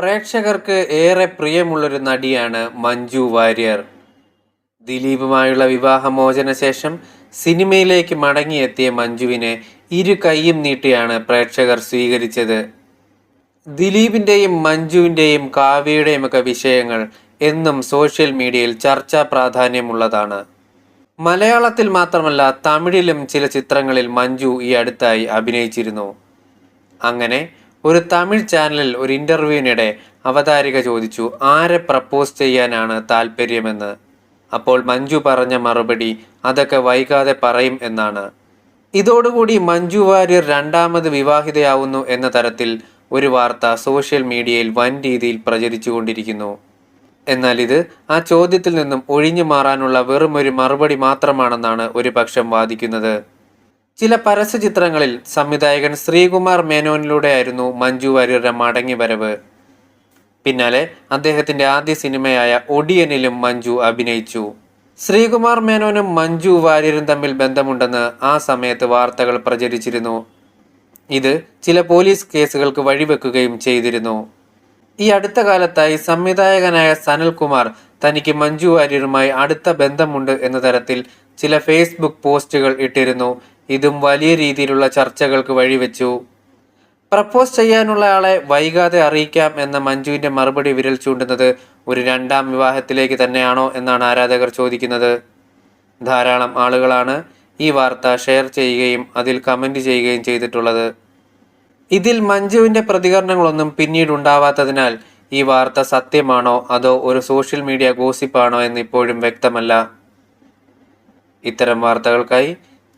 പ്രേക്ഷകർക്ക് ഏറെ പ്രിയമുള്ളൊരു നടിയാണ് മഞ്ജു വാര്യർ. ദിലീപുമായുള്ള വിവാഹമോചന ശേഷം സിനിമയിലേക്ക് മടങ്ങിയെത്തിയ മഞ്ജുവിനെ ഇരു കൈയും നീട്ടിയാണ് പ്രേക്ഷകർ സ്വീകരിച്ചത്. ദിലീപിന്റെയും മഞ്ജുവിന്റെയും കാവ്യയുടെയും ഒക്കെ വിഷയങ്ങൾ എന്നും സോഷ്യൽ മീഡിയയിൽ ചർച്ചാ പ്രാധാന്യമുള്ളതാണ്. മലയാളത്തിൽ മാത്രമല്ല തമിഴിലും ചില ചിത്രങ്ങളിൽ മഞ്ജു ഈ അടുത്തായി അഭിനയിച്ചിരുന്നു. അങ്ങനെ ഒരു തമിഴ് ചാനലിൽ ഒരു ഇന്റർവ്യൂവിനിടെ അവതാരിക ചോദിച്ചു ആരെ പ്രപ്പോസ് ചെയ്യാനാണ് താല്പര്യമെന്ന്? അപ്പോൾ മഞ്ജു പറഞ്ഞ മറുപടി അതൊക്കെ വൈകാതെ പറയും എന്നാണ്. ഇതോടുകൂടി മഞ്ജു വാര്യർ രണ്ടാമത് വിവാഹിതയാവുന്നു എന്ന തരത്തിൽ ഒരു വാർത്ത സോഷ്യൽ മീഡിയയിൽ വൻ രീതിയിൽ പ്രചരിച്ചുകൊണ്ടിരിക്കുന്നു. എന്നാൽ ഇത് ആ ചോദ്യത്തിൽ നിന്നും ഒഴിഞ്ഞു മാറാനുള്ള വെറുമൊരു മറുപടി മാത്രമാണെന്നാണ് ഒരു പക്ഷം വാദിക്കുന്നത്. ചില പരസ്യ ചിത്രങ്ങളിൽ സംവിധായകൻ ശ്രീകുമാർ മേനോനിലൂടെയായിരുന്നു മഞ്ജു വാര്യരുടെ മടങ്ങി വരവ് പിന്നാലെ അദ്ദേഹത്തിന്റെ ആദ്യ സിനിമയായ ഒടിയനിലും മഞ്ജു അഭിനയിച്ചു. ശ്രീകുമാർ മേനോനും മഞ്ജു വാര്യരും തമ്മിൽ ബന്ധമുണ്ടെന്ന് ആ സമയത്ത് വാർത്തകൾ പ്രചരിച്ചിരുന്നു. ഇത് ചില പോലീസ് കേസുകൾക്ക് വഴിവെക്കുകയും ചെയ്തിരുന്നു. ഈ അടുത്ത കാലത്തായി സംവിധായകനായ സനൽകുമാർ തനിക്ക് മഞ്ജു വാര്യരുമായി അടുത്ത ബന്ധമുണ്ട് എന്ന തരത്തിൽ ചില ഫേസ്ബുക്ക് പോസ്റ്റുകൾ ഇട്ടിരുന്നു. ഇതും വലിയ രീതിയിലുള്ള ചർച്ചകൾക്ക് വഴിവെച്ചു. പ്രപ്പോസ് ചെയ്യാനുള്ള ആളെ വൈകാതെ അറിയിക്കാം എന്ന മഞ്ജുവിന്റെ മറുപടി വിരൽ ചൂണ്ടുന്നത് ഒരു രണ്ടാം വിവാഹത്തിലേക്ക് തന്നെയാണോ എന്നാണ് ആരാധകർ ചോദിക്കുന്നത്. ധാരാളം ആളുകളാണ് ഈ വാർത്ത ഷെയർ ചെയ്യുകയും അതിൽ കമന്റ് ചെയ്യുകയും ചെയ്തിട്ടുള്ളത്. ഇതിൽ മഞ്ജുവിന്റെ പ്രതികരണങ്ങളൊന്നും പിന്നീട് ഉണ്ടാവാത്തതിനാൽ ഈ വാർത്ത സത്യമാണോ അതോ ഒരു സോഷ്യൽ മീഡിയ ഗോസിപ്പാണോ എന്ന് ഇപ്പോഴും വ്യക്തമല്ല. ഇത്തരം വാർത്തകൾക്കായി